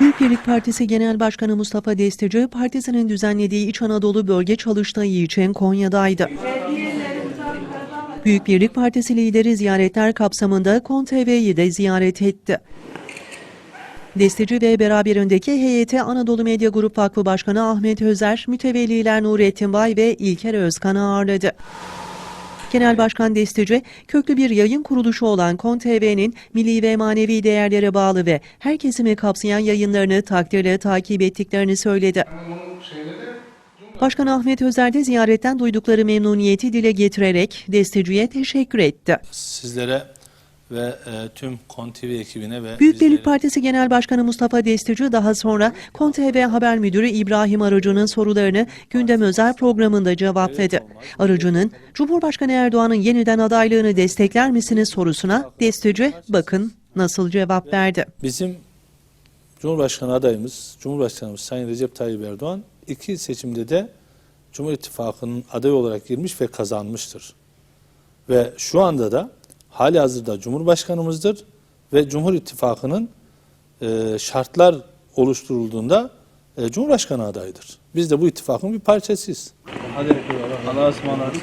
Büyük Birlik Partisi Genel Başkanı Mustafa Destici, partisinin düzenlediği İç Anadolu Bölge Çalıştayı için Konya'daydı. Büyük Birlik Partisi lideri ziyaretler kapsamında KonTV'yi de ziyaret etti. Destici ve beraberindeki heyeti Anadolu Medya Grup Vakfı Başkanı Ahmet Özer, mütevelliler Nurettin Bay ve İlker Özkan ağırladı. Genel Başkan Destici, köklü bir yayın kuruluşu olan KonTV'nin milli ve manevi değerlere bağlı ve her kesimi kapsayan yayınlarını takdirle takip ettiklerini söyledi. Başkan Ahmet Özer de ziyaretten duydukları memnuniyeti dile getirerek Destici'ye teşekkür etti. Sizlere ve e, tüm KonTV ekibine ve Büyük Birlik Partisi Genel Başkanı Mustafa Destici daha sonra KonTV Haber Müdürü İbrahim Arıcı'nın sorularını gündem özel programında cevapladı. Arıcı'nın Cumhurbaşkanı Erdoğan'ın yeniden adaylığını destekler misiniz sorusuna Destici bakın nasıl cevap verdi. Bizim Cumhurbaşkanı adayımız, Cumhurbaşkanımız Sayın Recep Tayyip Erdoğan iki seçimde de Cumhur İttifakı'nın adayı olarak girmiş ve kazanmıştır. Ve şu anda da hali hazırda Cumhurbaşkanımızdır ve Cumhur İttifakı'nın e, şartlar oluşturulduğunda e, Cumhurbaşkanı adayıdır. Biz de bu ittifakın bir parçasıyız. Hadi Allah'a ısmarladık.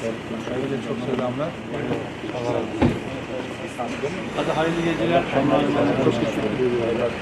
Hayırlı çok selamlar. Hadi hayırlı geceler. Çok teşekkür ederim.